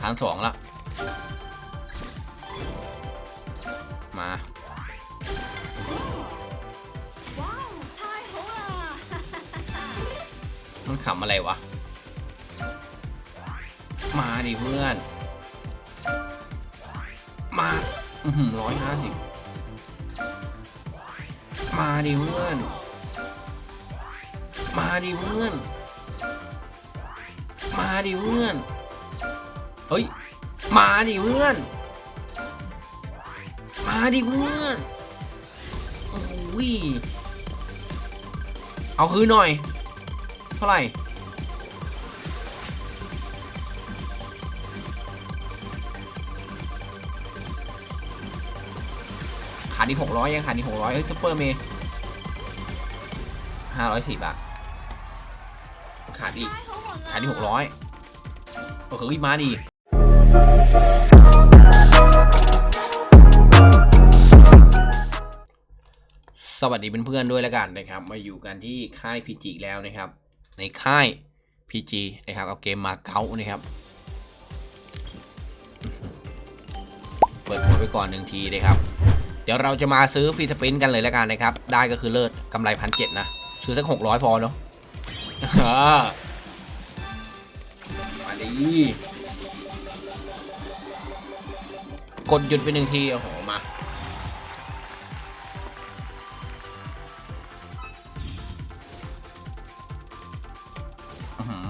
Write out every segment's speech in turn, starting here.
ฐานสองละมา มันขำอะไรวะ มาดิเพื่อน มาร้อยห้าสิบมาดิเพื่อน มาดิเพื่อน มาดิเพื่อน เฮ้ย มาดิเพื่อน มาดิเพื่อนโอ้ยเอาคืนหน่อย เท่าไหร่ขาดอีหกร้อยยังขาดอีหกร้อยเฮ้ยซุปเปอร์เมย์ห้าร้อยสี่บาทขาดอีขาดอีหกร้อยโอ้โหมาดี สวัสดีเพื่อนๆด้วยแล้วกันนะครับ มาอยู่กันที่ค่าย PG อีกแล้วนะครับ ในค่าย PG นะครับกับเกมมาเก๊านะครับ เปิดหัวไปก่อนหนึ่งทีนะครับ เดี๋ยวเราจะมาซื้อฟีสปรินต์กันเลยแล้วกันนะครับ ได้ก็คือเลิศกำไรพันเจ็ดนะ ซื้อสักหกร้อยพอเนาะมาดี กดหยุดไปหนึ่งที โอ้โห มา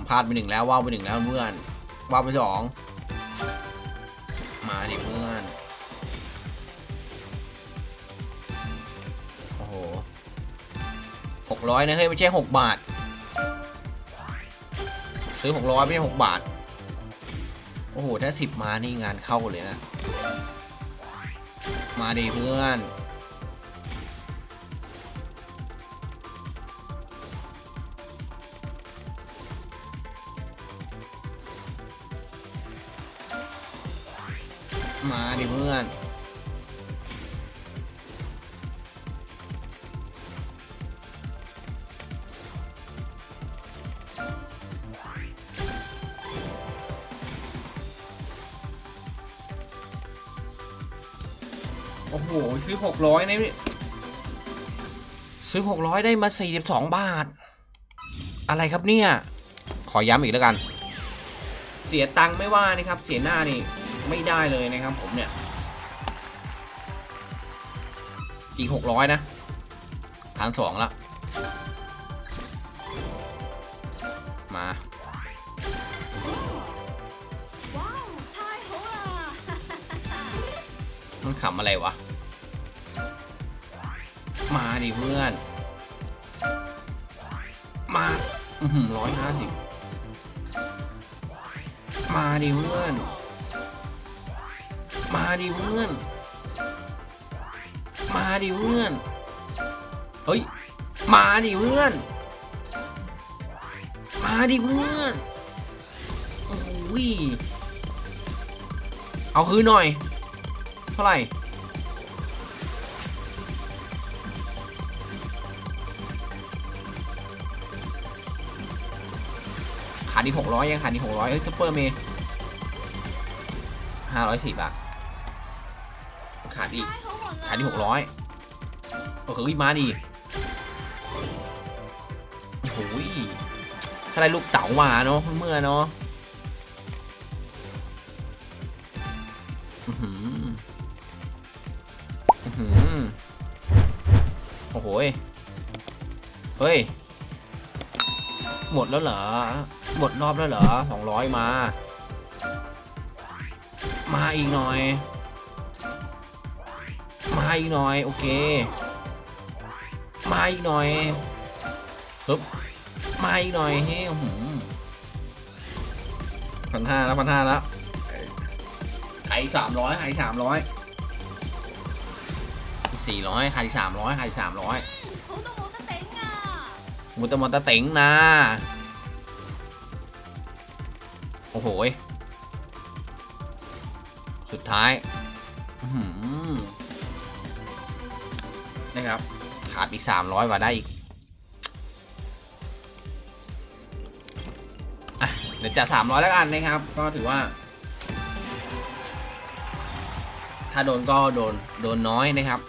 พลาดไปหนึ่งแล้วว่าวไปหนึ่งแล้วเพื่อนว่าวไปสองมาดิเพื่อนโอ้โหหกร้อยนะเฮ้ยไม่ใช่หกบาท ซื้อหกร้อยไม่ใช่หกบาท อ้โหถ้าสิบมานี่งานเข้าเลยนะ มาดิเพื่อนมาดิเพื่อน โอ้โห ซื้อหกร้อยนะพี่ซื้อหกร้อยได้มาสี่สิบสองบาท อะไรครับเนี่ย ขอย้ำอีกแล้วกัน เสียตังค์ไม่ว่านะครับ เสียหน้านี่ไม่ได้เลยนะครับผมเนี่ย อีกหกร้อยนะพันสองละ มันขำอะไรวะ มาดิเพื่อน มาอือหือร้อยห้าสิบมาดิเพื่อน มาดิเพื่อน มาดิเพื่อน เฮ้ย มาดิเพื่อน มาดิเพื่อนโอ้ยเอาคืนหน่อย ท่าไหร่ขาดอีกหกร้อยยังขาดอีกหกร้อยเฮ้ยซุปเปอร์เมย์ห้าร้อยสิบอะขาดอีกขาดอีกหกร้อยโอ้โหมาดีโอ้โหถ้าไรลูกเต๋ามาเนาะเมื่อเนาะ โอ้โหเฮ้ย หมดแล้วเหรอ หมดรอบแล้วเหรอสองร้อยมา มาอีกหน่อย มาอีกหน่อย โอเค มาอีกหน่อยฮึบมาอีกหน่อยเฮ้ยหืมพันห้าแล้วพันห้าแล้ว ไอ่สามร้อยไอ่สามร้อยสี่ร้อยไอ่สามร้อยไอ่สามร้อยมุตมอตะเต็งนะ โอ้โห สุดท้ายนะครับ ขาดอีกสามร้อยว่าได้อีกเดี๋ยวจะสามร้อยแล้วกันนะครับ ก็ถือว่า ถ้าโดนก็โดนโดนน้อยนะครับ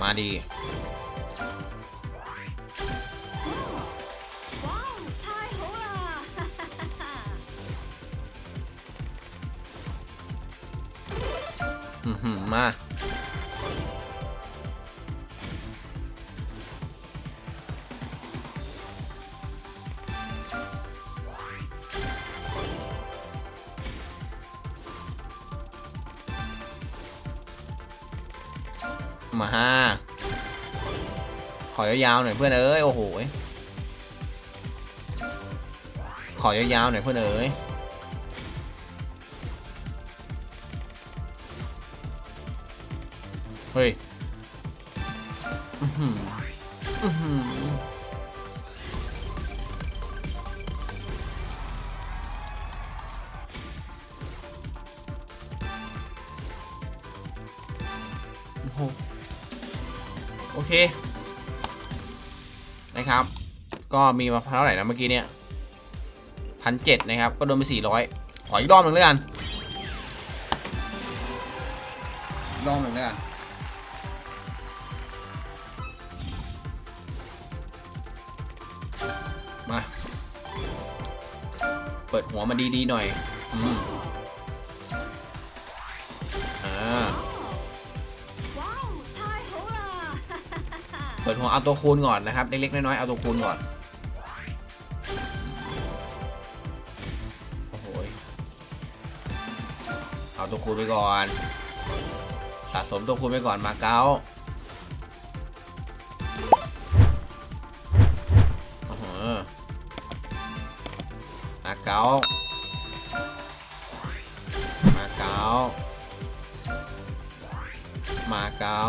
มาดีว้า มามาฮะขอยาวๆหน่อยเพื่อนเอ้ย โอ้โหขอยาวๆหน่อยเพื่อนเอ้ยเฮ้ยโอ้ โอเค นะครับ ก็มีมาเท่าไหร่นะเมื่อกี้เนี่ยพันเจ็ดนะครับ ก็โดนไปสี่ร้อยขออีกรอบหนึ่งแล้วกันอีกรอบหนึ่งแล้วกันมา เปิดหัวมาดีๆหน่อย อืม ปิดหัวเอาตัวคูณก่อนนะครับ เล็กๆน้อยๆเอาตัวคูณก่อน โอ้โหเอาตัวคูณไปก่อน สะสมตัวคูณไปก่อนมาเก้าโอ้โหมาเก้ามาเก้ามาเก้า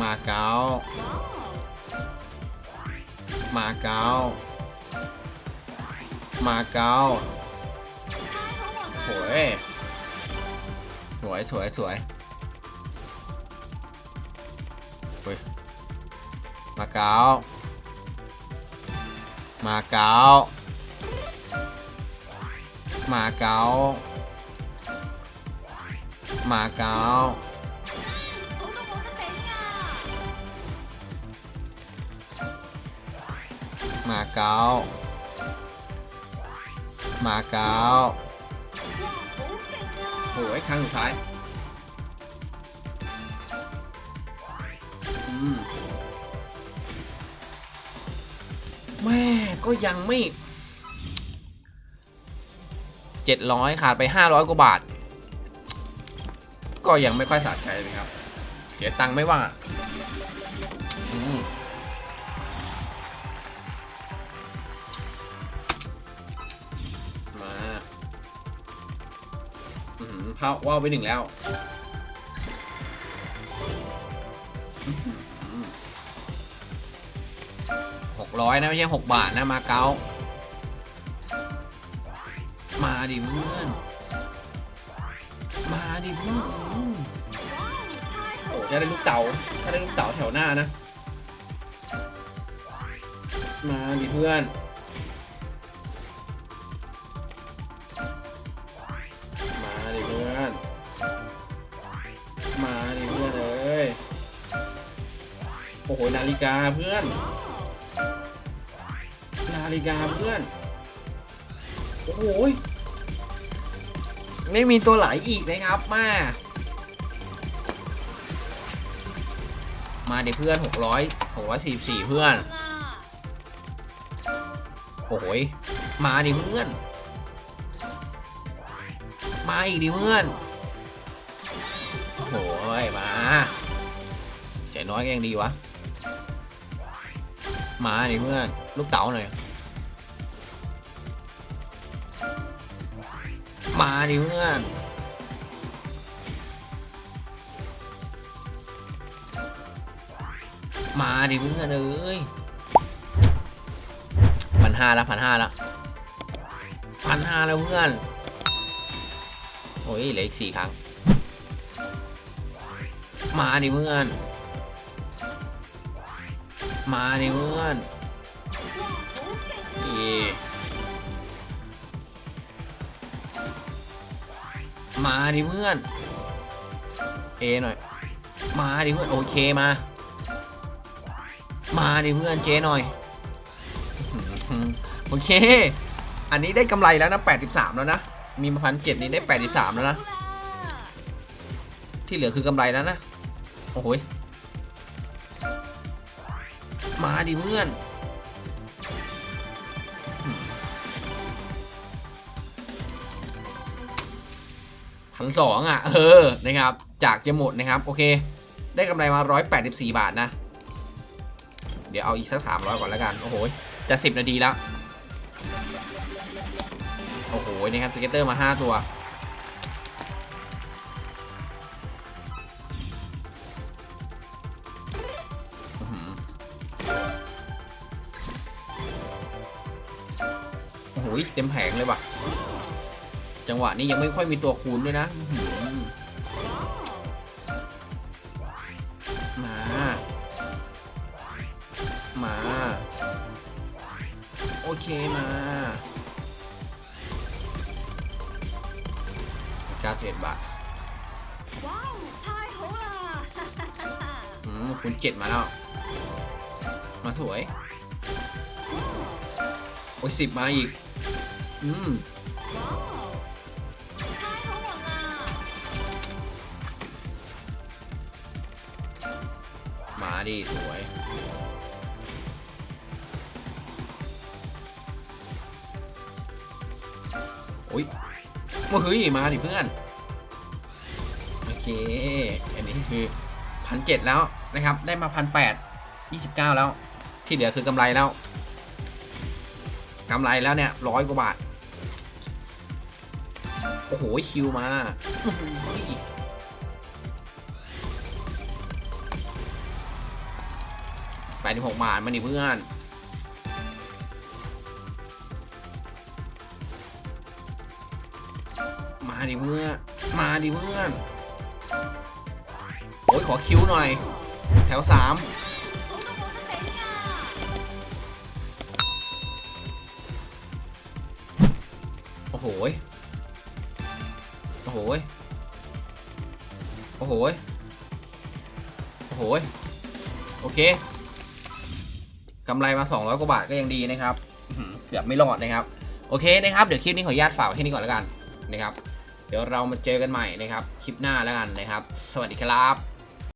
มาเก๊ามาเก๊ามาเก๊าสวยสวยสวยสวยเฮ้ยมาเก๊ามาเก๊ามาเก๊ามาเก๊า มาเก๊ามาเก๊าโอ้ยครั้งสุดท้ายแม่ก็ยังไม่เจ็ดร้อยขาดไปห้าร้อยกว่าบาท ก็ยังไม่ค่อยสะใจเลยครับ เสียตังค์ไม่ว่า พาว่าวไปหนึ่งแล้วหกร้อยนะไม่ใช่หกบาทนะมาเก๊ามาดิเพื่อนมาดิเพื่อนโอ้จะได้ลูกเต๋าถ้าได้ลูกเต๋าแถวหน้านะ มาดิเพื่อน โอ้โหนาฬิกาเพื่อน นาฬิกาเพื่อน โอ้โหไม่มีตัวไหลอีกนะครับมา มาดิเพื่อน 600 644 เพื่อน！โอ้โหยมาดิเพื่อน มาอีกดิเพื่อน โอ้โหยมาเสียน้อยก็ยังดีวะ มาดิเพื่อนลูกเต๋าหน่อยมาดิเพื่อนมาดิเพื่อนเอ้ยพันห้าละพันห้าละพันห้าแล้วเพื่อนโอ้ยเหลืออีกสี่ครั้ง มาดิเพื่อน มาเนี่ยเพื่อนนี่มาดิเพื่อน เอหน่อย มาดิเพื่อนโอเคมา มาดิเพื่อนเจหน่อย โอเค อันนี้ได้กำไรแล้วนะ83 แล้วนะ มีมาพันเจ็ดนี้ได้ 83 แล้วนะ ที่เหลือคือกำไรแล้วนะ โอ้โห ดิเพื่อนพันสองอะ เออ นะครับ จากจะหมดนะครับ โอเค ได้กำไรมา 184 บาทนะ เดี๋ยวเอาอีกสัก 300 ก่อนแล้วกัน โอ้โห จะ 10 นาทีแล้ว โอ้โห นะครับ สเก็ตเตอร์มา 5 ตัว อุ้ยเต็มแผงเลยว่ะ จังหวะนี้ยังไม่ค่อยมีตัวคูณด้วยนะ มา มา โอเคมาเก้าเจ็ดบาทอืมคูณเจ็ดมาแล้ว มาถวยโอ้ยสิบมาอีก อืมมาดีสวย โอ้ยมาเฮ้ยมาดิเพื่อน โอเค อันนี้คือพันเจ็ดแล้วนะครับ ได้มาพันแปดยี่สิบเก้าแล้ว ที่เหลือคือกำไรแล้วกำไรแล้วเนี่ยร้อยกว่าบาท โอ้โห คิวมาแปดิบหกหมานมาดิเพื่อนมาดิเพื่อนมาดิเพื่อนโอ้ยขอคิวหน่อย แถวสามโอ้โห โอ้โหโอ้โหโอ้โหโอเคกำไรมา 200 กว่าบาทก็ยังดีนะครับเกือบไม่รอดนะครับ โอเคนะครับ เดี๋ยวคลิปนี้ขออนุญาตฝากแค่นี้ก่อนแล้วกันนะครับ เดี๋ยวเรามาเจอกันใหม่นะครับ คลิปหน้าแล้วกันนะครับ สวัสดีครับ